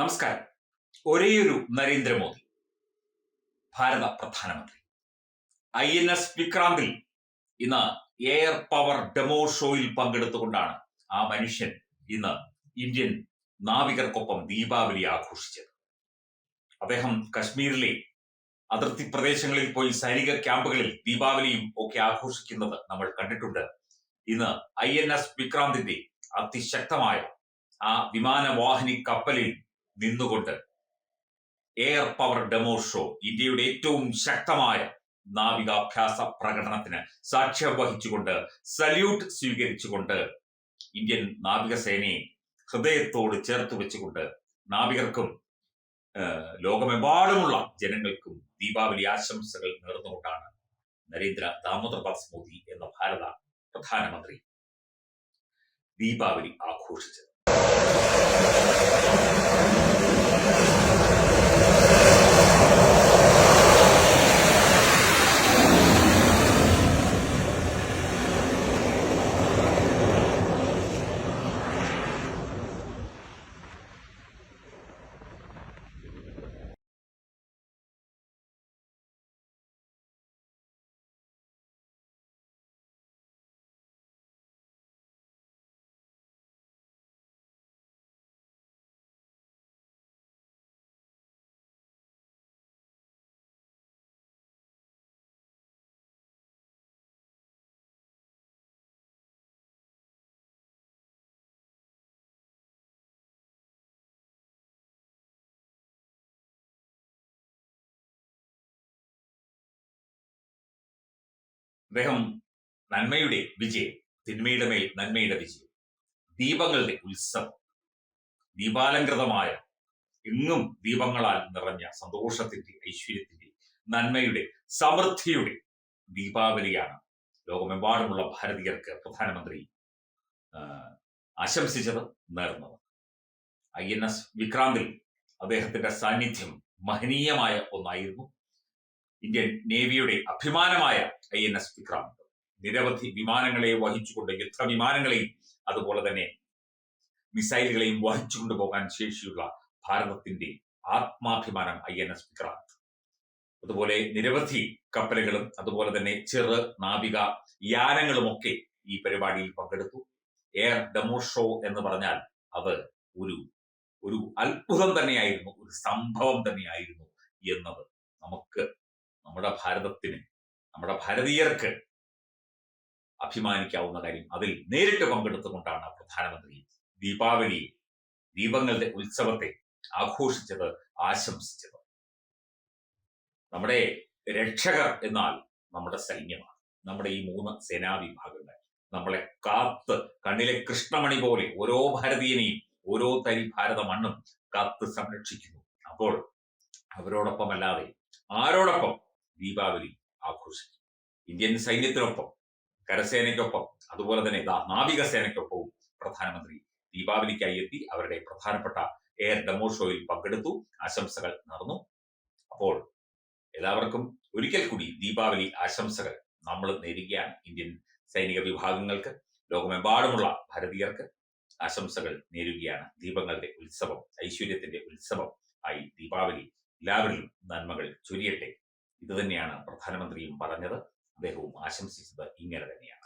നമസ്കാരം. ഒരേയൊരു നരേന്ദ്രമോദി. ഭാരത പ്രധാനമന്ത്രി. ഐ എൻ എസ് വിക്രാന്തിൽ ഇന്ന് എയർ പവർ ഡെമോ ഷോയിൽ പങ്കെടുത്തുകൊണ്ടാണ് ആ മനുഷ്യൻ ഇന്ന് ഇന്ത്യൻ നാവികർക്കൊപ്പം ദീപാവലി ആഘോഷിച്ചത്. അദ്ദേഹം കശ്മീരിലെ അതിർത്തി പ്രദേശങ്ങളിൽ പോയി സൈനിക ക്യാമ്പുകളിൽ ദീപാവലിയും ഒക്കെ ആഘോഷിക്കുന്നത് നമ്മൾ കണ്ടിട്ടുണ്ട്. ഇന്ന് ഐ എൻ എസ് വിക്രാന്തിന്റെ അതിശക്തമായ ആ വിമാനവാഹിനി കപ്പലിൽ നിന്നുകൊണ്ട്. എയർ പവർ ഡെമോ ഷോ ഇന്ത്യയുടെ ഏറ്റവും ശക്തമായ നാവികാഭ്യാസ പ്രകടനത്തിന് സാക്ഷ്യം വഹിച്ചുകൊണ്ട് സല്യൂട്ട് സ്വീകരിച്ചുകൊണ്ട് ഇന്ത്യൻ നാവികസേനയെ ഹൃദയത്തോട് ചേർത്ത് വെച്ചുകൊണ്ട് നാവികർക്കും ലോകമെമ്പാടുമുള്ള ജനങ്ങൾക്കും ദീപാവലി ആശംസകൾ നേർന്നുകൊണ്ടാണ് നരേന്ദ്ര ദാമോദർദാസ് മോദി എന്ന ഭാരത പ്രധാനമന്ത്രി ദീപാവലി ആഘോഷിച്ചത്. フフフ。അദ്ദേഹം നന്മയുടെ വിജയം തിന്മയുടെ മേൽ നന്മയുടെ വിജയം ദീപങ്ങളുടെ ഉത്സവം ദീപാലങ്കൃതമായ എങ്ങും ദീപങ്ങളാൽ നിറഞ്ഞ സന്തോഷത്തിന്റെ ഐശ്വര്യത്തിന്റെ നന്മയുടെ സമൃദ്ധിയുടെ ദീപാവലിയാണ് ലോകമെമ്പാടുമുള്ള ഭാരതീയർക്ക് പ്രധാനമന്ത്രി ആശംസിച്ചത് നേർന്നത്. ഐ എൻ എസ് വിക്രാന്തിൽ അദ്ദേഹത്തിന്റെ സാന്നിധ്യം മഹനീയമായ ഒന്നായിരുന്നു. ഇന്ത്യൻ നേവിയുടെ അഭിമാനമായ ഐ എൻ എസ് വിക്രാന്ത്. നിരവധി വിമാനങ്ങളെ വഹിച്ചുകൊണ്ട് യുദ്ധവിമാനങ്ങളെയും അതുപോലെ തന്നെ മിസൈലുകളെയും വഹിച്ചുകൊണ്ട് പോകാൻ ശേഷിയുള്ള ഭാരതത്തിന്റെ ആത്മാഭിമാനം ഐ എൻ എസ് വിക്രാന്ത്. അതുപോലെ നിരവധി കപ്പലുകളും അതുപോലെ തന്നെ ചെറു നാവിക യാനങ്ങളും ഒക്കെ ഈ പരിപാടിയിൽ പങ്കെടുത്തു. എയർ ഡെമോ ഷോ എന്ന് പറഞ്ഞാൽ അത് ഒരു ഒരു അത്ഭുതം തന്നെയായിരുന്നു ഒരു സംഭവം തന്നെയായിരുന്നു എന്നത് നമുക്ക് നമ്മുടെ ഭാരതത്തിന് നമ്മുടെ ഭാരതീയർക്ക് അഭിമാനിക്കാവുന്ന കാര്യം അതിൽ നേരിട്ട് പങ്കെടുത്തുകൊണ്ടാണ് പ്രധാനമന്ത്രി ദീപാവലി ദീപങ്ങളുടെ ഉത്സവത്തെ ആഘോഷിച്ചത് ആശംസിച്ചത്. നമ്മുടെ രക്ഷകർ എന്നാൽ നമ്മുടെ സൈന്യമാണ്. നമ്മുടെ ഈ മൂന്ന് സേനാ വിഭാഗങ്ങൾ നമ്മളെ കാത്ത് കണ്ണിലെ കൃഷ്ണമണി പോലെ ഓരോ ഭാരതീയനെയും ഓരോ തരി ഭാരത മണ്ണും കാത്ത് സംരക്ഷിക്കുന്നു. അപ്പോൾ അവരോടൊപ്പമല്ലാതെ ആരോടൊപ്പം ദീപാവലി ആഘോഷിക്കും. ഇന്ത്യൻ സൈന്യത്തിനൊപ്പം കരസേനയ്ക്കൊപ്പം അതുപോലെ തന്നെ നാവികസേനയ്ക്കൊപ്പവും പ്രധാനമന്ത്രി ദീപാവലിക്കായി എത്തി. അവരുടെ പ്രധാനപ്പെട്ട എയർ ഡെമോ ഷോയിൽ പങ്കെടുത്തു ആശംസകൾ നടന്നു അപ്പോൾ എല്ലാവർക്കും ഒരിക്കൽ കൂടി ദീപാവലി ആശംസകൾ നമ്മൾ നേരുകയാണ് ഇന്ത്യൻ സൈനിക വിഭാഗങ്ങൾക്ക് ലോകമെമ്പാടുമുള്ള ഭാരതീയർക്ക് ആശംസകൾ നേരുകയാണ്. ദീപങ്ങളുടെ ഉത്സവം ഐശ്വര്യത്തിന്റെ ഉത്സവം ആയി ദീപാവലി എല്ലാവരിലും നന്മകൾ ചൊരിയട്ടെ. ഇത് തന്നെയാണ് പ്രധാനമന്ത്രിയും പറഞ്ഞത്. അദ്ദേഹവും ആശംസിച്ചത് ഇങ്ങനെ തന്നെയാണ്.